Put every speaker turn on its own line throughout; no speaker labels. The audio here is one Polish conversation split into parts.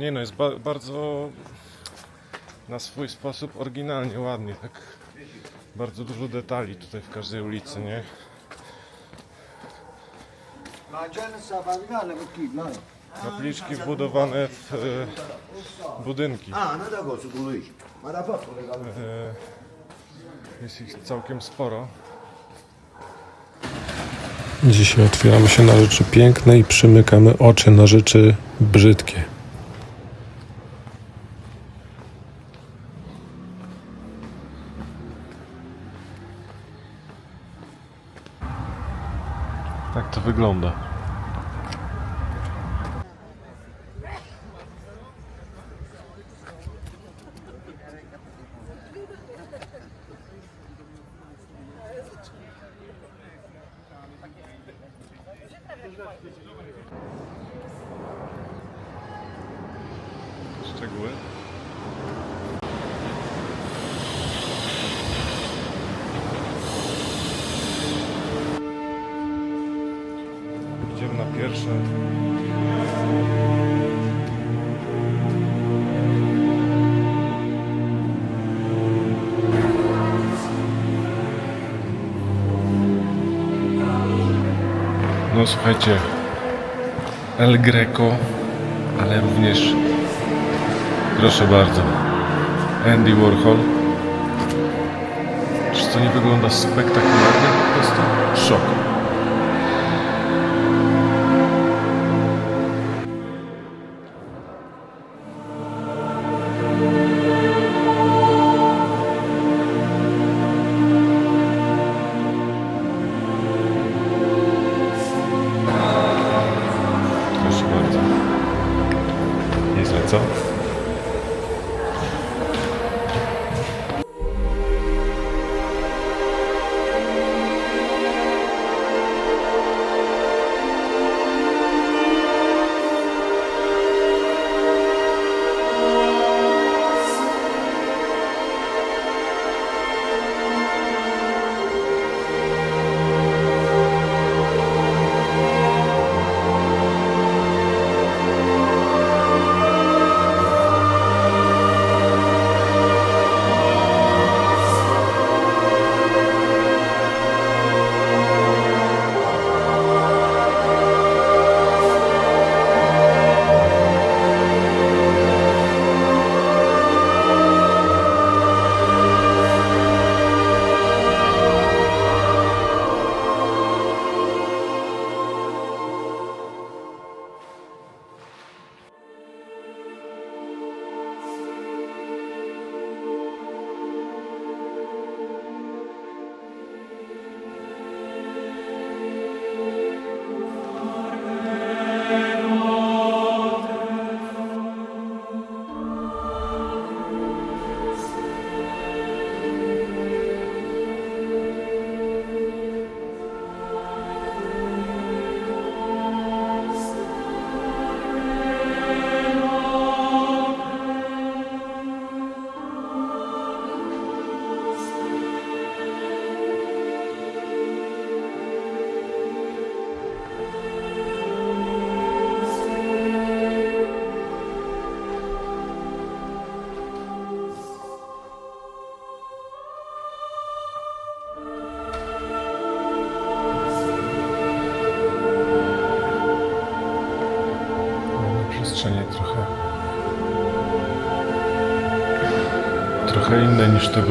Nie no, jest ba bardzo na swój sposób oryginalnie, ładnie, tak bardzo dużo detali tutaj w każdej ulicy, nie? Kapliczki wbudowane w e, budynki. E, jest ich całkiem sporo.
Dzisiaj otwieramy się na rzeczy piękne i przymykamy oczy na rzeczy brzydkie.
Tak No słuchajcie, El Greco, ale również, proszę bardzo, Andy Warhol. Czy to nie wygląda spektakularnie? Po prostu szok. Trochę inne niż to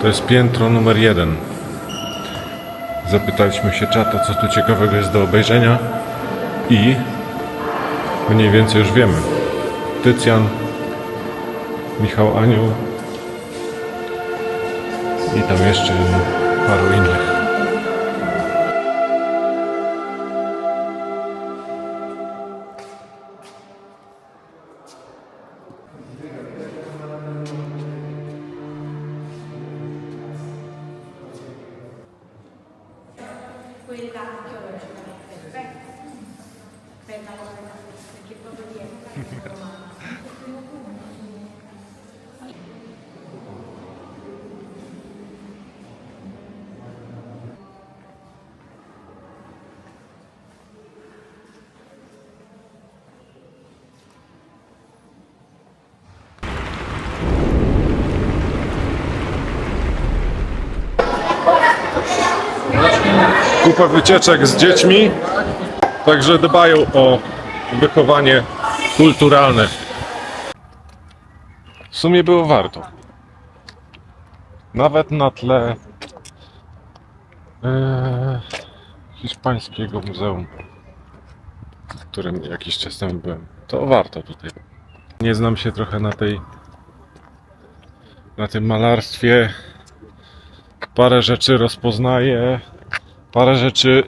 To jest piętro numer jeden. Zapytaliśmy się czata, co tu ciekawego jest do obejrzenia i mniej więcej już wiemy. Tycjan, Michał Anioł i tam jeszcze paru innych. Kupę wycieczek z dziećmi, także dbają o wychowanie kulturalne. W sumie było warto. Nawet na tle e, hiszpańskiego muzeum, w którym jakiś czas temu byłem. To warto tutaj. Nie znam się trochę na tej na tym malarstwie. Parę rzeczy rozpoznaję, Parę rzeczy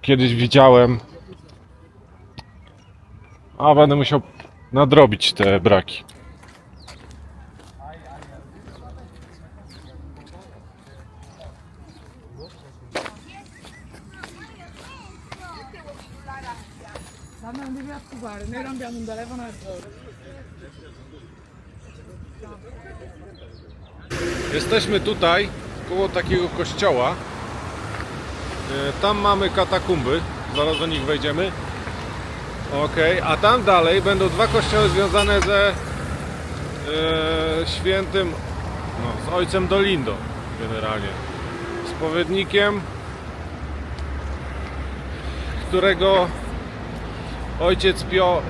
kiedyś widziałem, a będę musiał nadrobić te braki. Jesteśmy tutaj, koło takiego kościoła. E, Tam mamy katakumby, zaraz do nich wejdziemy. Ok, a tam dalej będą dwa kościoły związane ze e, świętym, no, z ojcem Dolindo generalnie. Spowiednikiem, którego ojciec Pio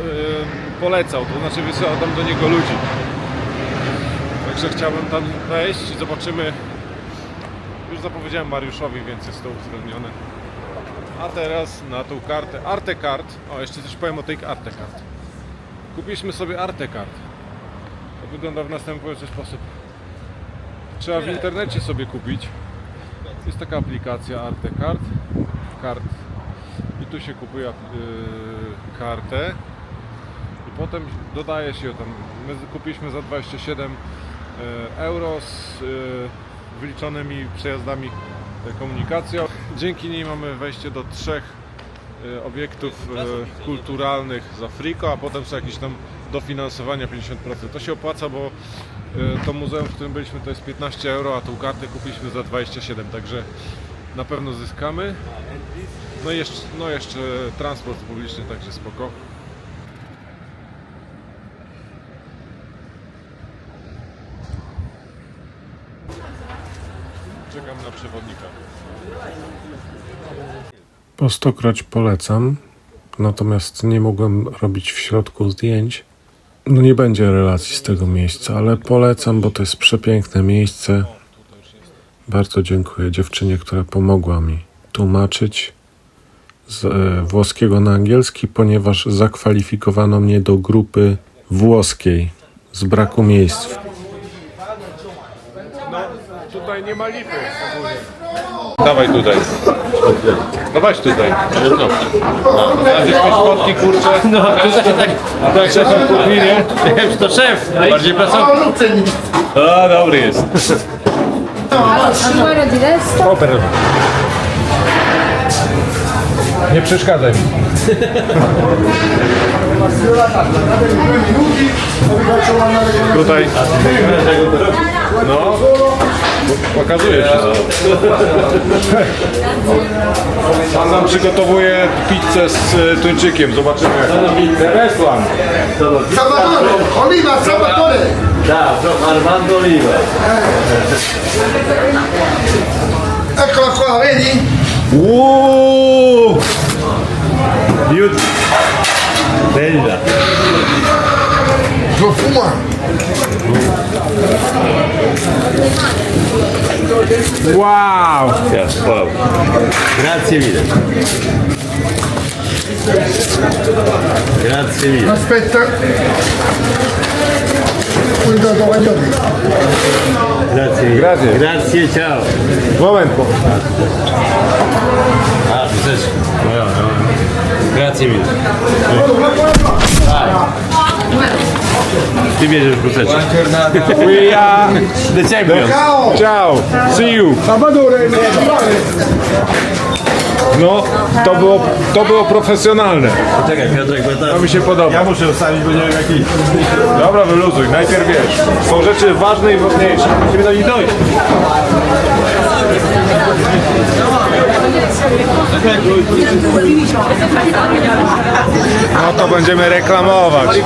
e, polecał, to znaczy wysyłał tam do niego ludzi. Także chciałbym tam wejść i zobaczymy. Już zapowiedziałem Mariuszowi, więc jest to uwzględnione. A teraz na tą kartę Artecard. O, jeszcze coś powiem o tej Artecard. Kupiliśmy sobie Artecard. To wygląda w następujący sposób. Trzeba w internecie sobie kupić. Jest taka aplikacja Artecard. Kart. I tu się kupuje yy, kartę i potem dodaje się ją tam. My kupiliśmy za 27 e, euro z e, wyliczonymi przejazdami komunikacją. Dzięki niej mamy wejście do trzech e, obiektów e, kulturalnych za friko, a potem są jakieś tam dofinansowania 50%. To się opłaca, bo e, to muzeum, w którym byliśmy to jest 15 euro, a tą kartę kupiliśmy za 27, także na pewno zyskamy. No i jeszcze, no jeszcze transport publiczny, także spoko. Czekam na przewodnika.
Po stokroć polecam, natomiast nie mogłem robić w środku zdjęć. No nie będzie relacji z tego miejsca, ale polecam, bo to jest przepiękne miejsce. Bardzo dziękuję dziewczynie, która pomogła mi tłumaczyć z e, włoskiego na angielski, ponieważ zakwalifikowano mnie do grupy włoskiej z braku miejsc.
No, tutaj nie ma lipy. Dawaj tutaj. Dawaj tutaj. No. A gdzieś masz fotki, kurczę. No, A tak się tam kupi, nie?
To szef, bardziej pracownik. O, dobry jest.
Super. Nie przeszkadzaj mi. Tutaj. No. Pokazuje wszystko. Pan nam przygotowuje pizzę z e, tuńczykiem. Zobaczymy. Restaurant.
Salvatore, Oliva, Salvatore!
Da, Armando Oliva.
Eccola qua, vedi?
Miúdo. Velha.
Vou
fumar.
Yes, wow. Grazie mille. Grazie mille.
Aspetta. Guardato, guardato.
Grazie,
grazie.
Grazie, ciao. Un momento. Ah, ah Grazie mille. Ty bierzesz bruseczkę.
We are...
The champions.
Ciao.
See you! No, to było, to było profesjonalne.
Poczekaj, Piotrek, bo
To
to...
mi się podoba.
Ja muszę ustawić, bo nie wiem jaki...
Dobra, wyluzuj. Najpierw wiesz. Są rzeczy ważne i ważniejsze. Musimy do nich dojść. No to będziemy reklamować.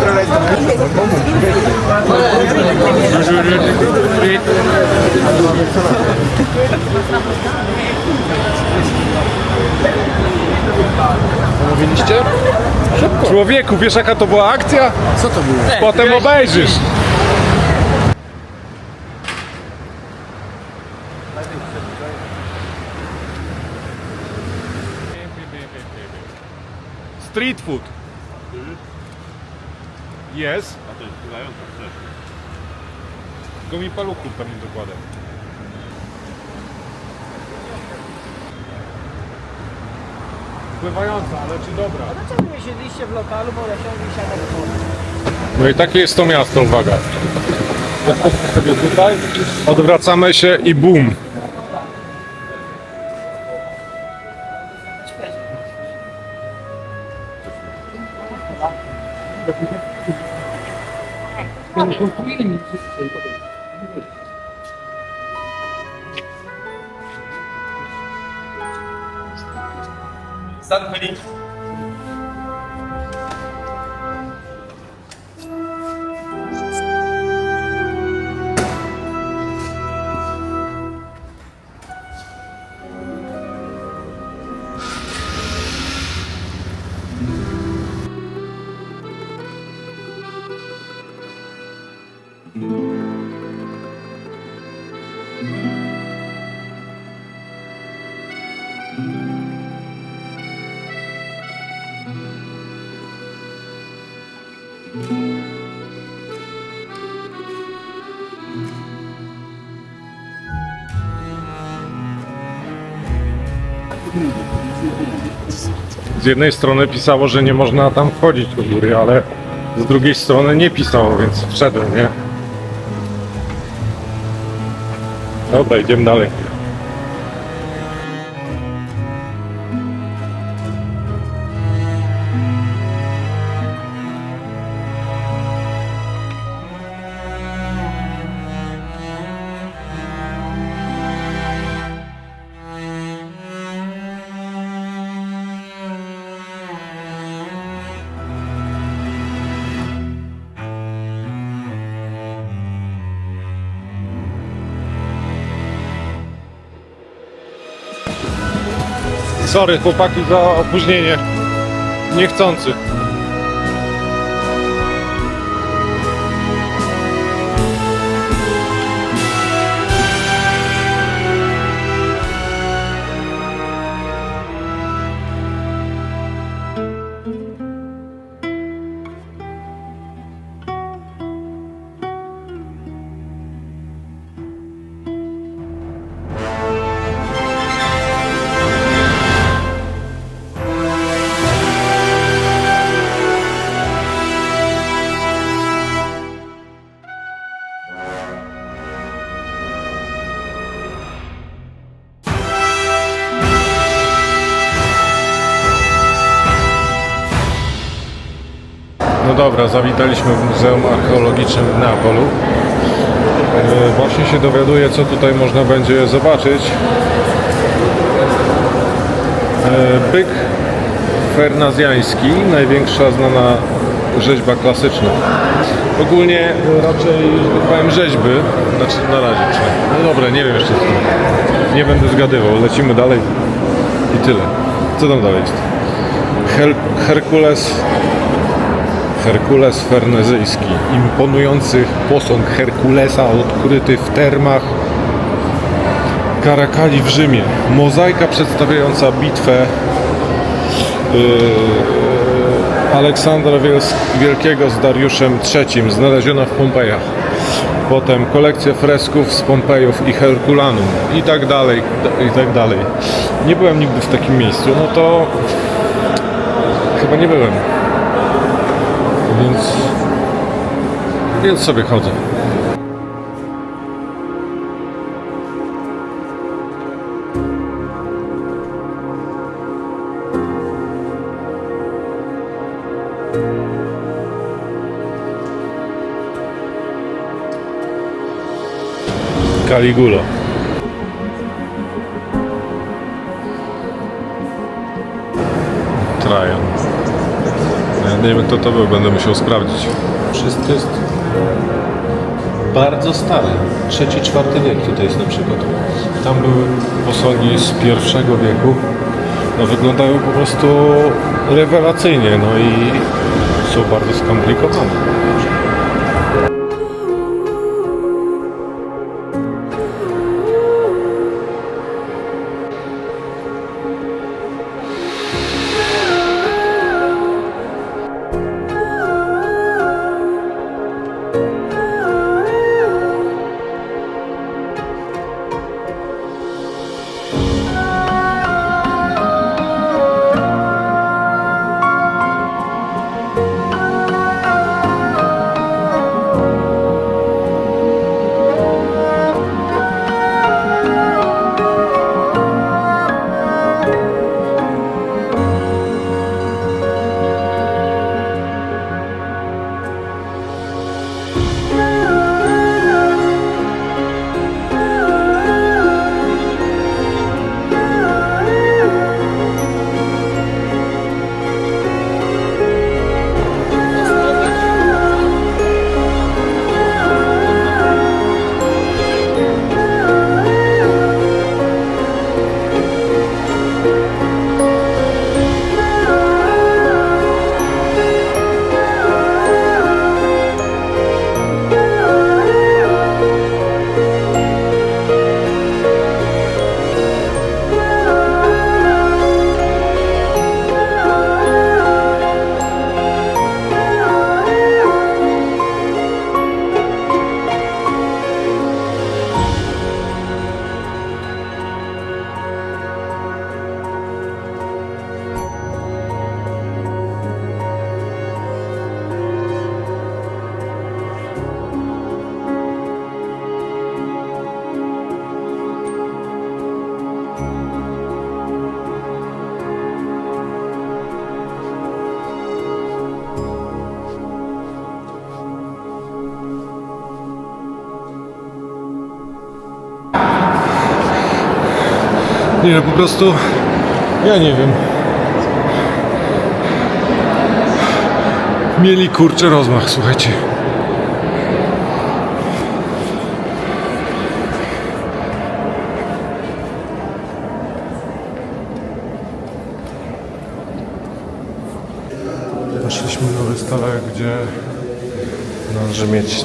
Mówiliście? Człowieku, wiesz jaka to była akcja? Co to było? Potem obejrzysz. Street food. Jest.
A to jest pływająca też.
Tylko mi paluchów tam nie dokładam. Pływająca, ale czy dobra?
Dlaczego nie siedliście w lokalu, bo ja siądę i siadam w wodzie?
No i takie jest to miasto, uwaga. Sobie tutaj, odwracamy się i 的
不是。个你是三个零。
Z jednej strony pisało, że nie można tam wchodzić do góry, ale z drugiej strony nie pisało, więc wszedłem, nie? Dobra, idziemy dalej. Sorry chłopaki za opóźnienie. Niechcący. Dobra, zawitaliśmy w Muzeum Archeologicznym w Neapolu. E, Właśnie się dowiaduję, co tutaj można będzie zobaczyć. E, Byk fernazjański, największa znana rzeźba klasyczna. Ogólnie raczej, powiem, rzeźby, znaczy na razie. No dobra, nie wiem jeszcze co. Nie będę zgadywał, lecimy dalej i tyle. Co tam dalej jest? Her Herkules Herkules Fernezyjski. Imponujący posąg Herkulesa odkryty w termach Karakali w Rzymie. Mozaika przedstawiająca bitwę yy, Aleksandra Wielkiego z Dariuszem III, znaleziona w Pompejach. Potem kolekcja fresków z Pompejów i Herkulanum i tak dalej, i tak dalej. Nie byłem nigdy w takim miejscu, no to chyba nie byłem. Więc, więc sobie chodzę. Caligula. Nie wiem kto to był, będę musiał sprawdzić. Wszystko jest bardzo stare. Trzeci, czwarty wiek tutaj jest na przykład. Tam były posągi z pierwszego wieku. No wyglądają po prostu rewelacyjnie, no i są bardzo skomplikowane. Nie, no po prostu ja nie wiem. Mieli kurczę rozmach, słuchajcie. Weszliśmy do wystawę, gdzie należy mieć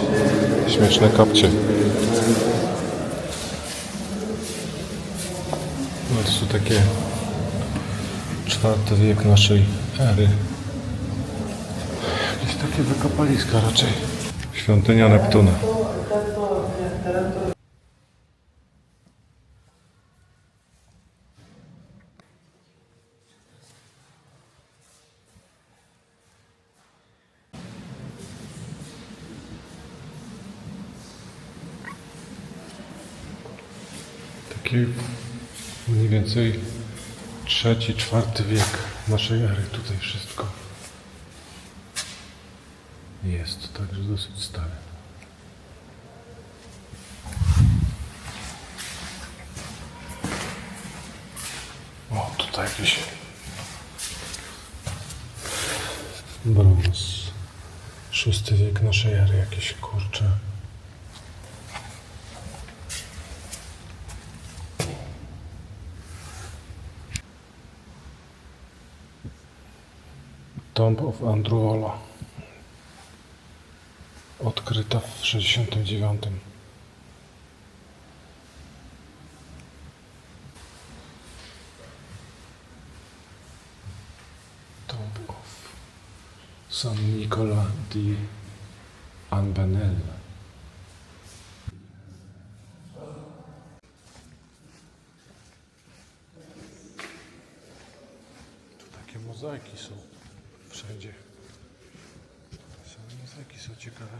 śmieszne kapcie. No to są takie czwarty wiek naszej ery. Jakieś takie wykopaliska raczej. Świątynia Neptuna. Taki mniej więcej trzeci, czwarty wiek naszej ery tutaj wszystko jest, także dosyć stare. O, tutaj jakieś brąz. Szósty wiek naszej ery, jakieś kurcze. Tomb of Andruola.
Odkryta w 69. Tomb of San Nicola di Anbenella. Tu takie mozaiki są wszędzie. Same mozaiki są ciekawe.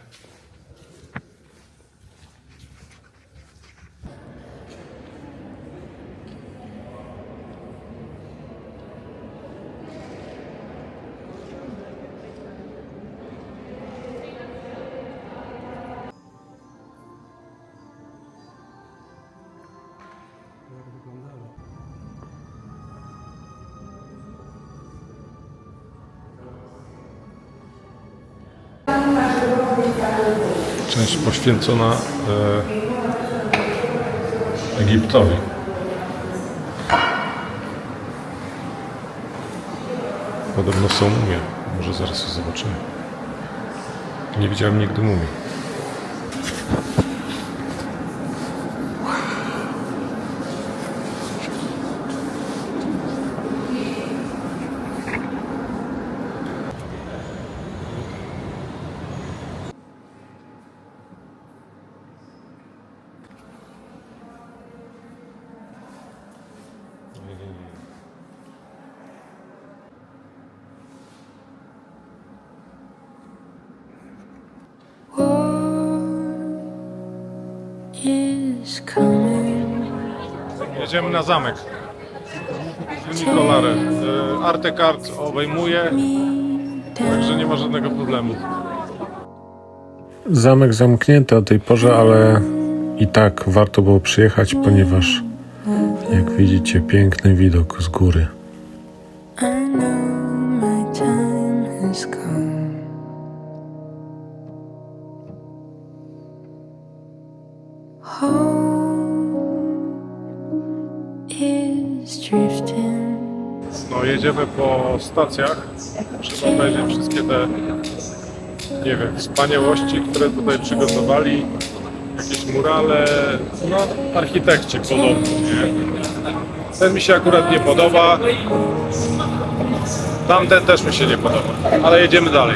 Część poświęcona e, Egiptowi. Podobno są mumie. Może zaraz je zobaczymy. Nie widziałem nigdy mumii.
Jedziemy na zamek. Nikolare. E, Artekart obejmuje, także nie ma żadnego problemu.
Zamek zamknięty o tej porze, ale i tak warto było przyjechać, ponieważ jak widzicie piękny widok z góry.
I know my time has come.
Po stacjach. Trzeba obejrzeć wszystkie te, nie wiem, wspaniałości, które tutaj przygotowali. Jakieś murale, no architekci podobno, nie? Ten mi się akurat nie podoba. Tamten też mi się nie podoba, ale jedziemy dalej.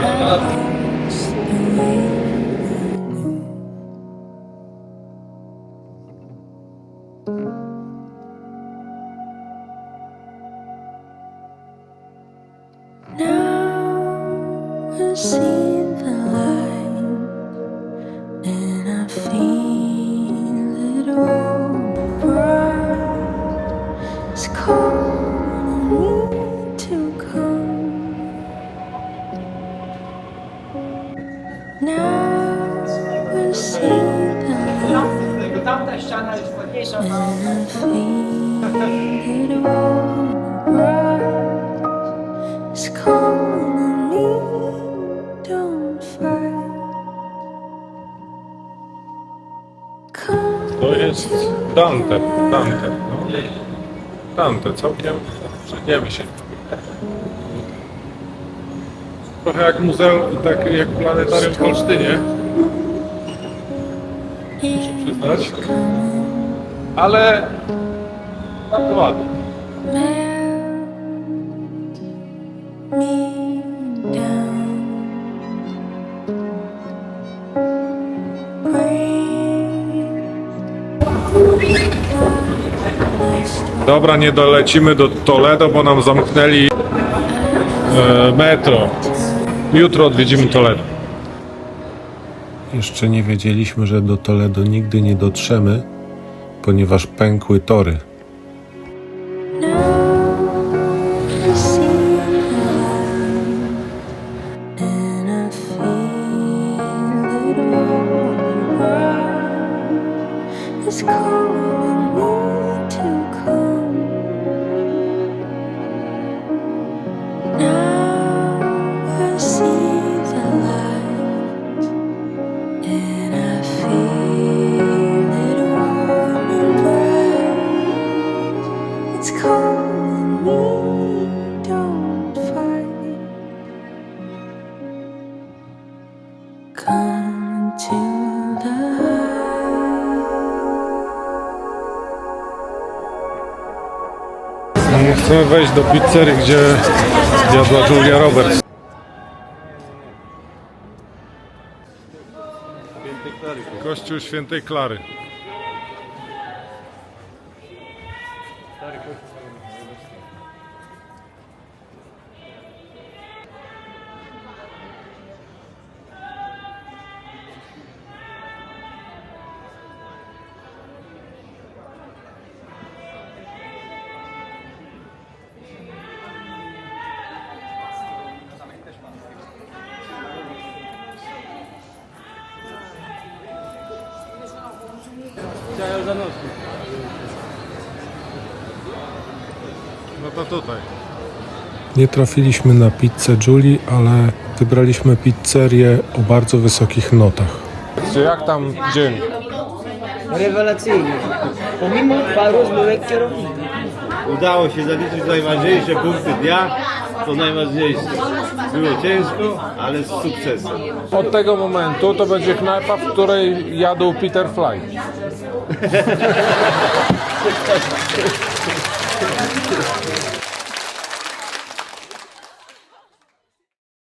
心。Całkiem przejdziemy się. Trochę jak muzeum, tak jak planetarium w Olsztynie, muszę przyznać. Ale bardzo ładnie. Dobra, nie dolecimy do Toledo, bo nam zamknęli e, metro. Jutro odwiedzimy Toledo.
Jeszcze nie wiedzieliśmy, że do Toledo nigdy nie dotrzemy, ponieważ pękły tory.
Chcemy wejść do pizzerii, gdzie jadła Julia Roberts. Kościół Świętej Klary.
No tutaj.
Nie trafiliśmy na pizzę Julii, ale wybraliśmy pizzerię o bardzo wysokich notach. Jak tam dzień?
Rewelacyjnie. Pomimo paru zmyłek kierownika.
Udało się zaliczyć najważniejsze punkty dnia. To najważniejsze. Było ciężko, ale z sukcesem.
Od tego momentu to będzie knajpa, w której jadł Peter Fly.